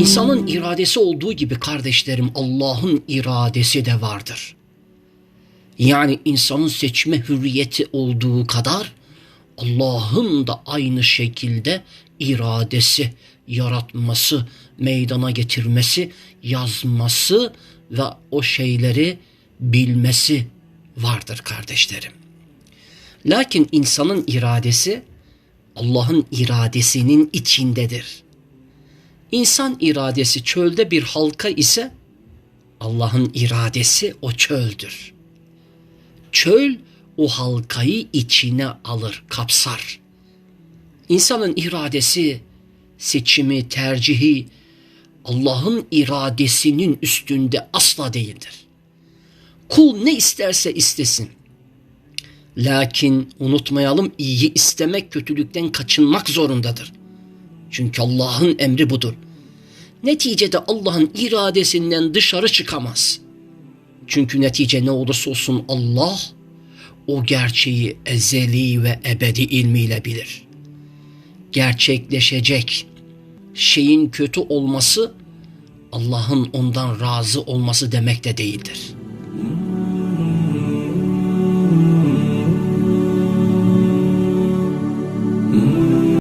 İnsanın iradesi olduğu gibi kardeşlerim Allah'ın iradesi de vardır. Yani insanın seçme hürriyeti olduğu kadar Allah'ın da aynı şekilde iradesi, yaratması, meydana getirmesi, yazması ve o şeyleri bilmesi vardır kardeşlerim. Lakin insanın iradesi Allah'ın iradesinin içindedir. İnsan iradesi çölde bir halka ise Allah'ın iradesi o çöldür. Çöl o halkayı içine alır, kapsar. İnsanın iradesi, seçimi, tercihi Allah'ın iradesinin üstünde asla değildir. Kul ne isterse istesin. Lakin unutmayalım iyi istemek kötülükten kaçınmak zorundadır. Çünkü Allah'ın emri budur. Neticede Allah'ın iradesinden dışarı çıkamaz. Çünkü netice ne olursa olsun Allah o gerçeği ezeli ve ebedi ilmiyle bilir. Gerçekleşecek şeyin kötü olması Allah'ın ondan razı olması demek de değildir.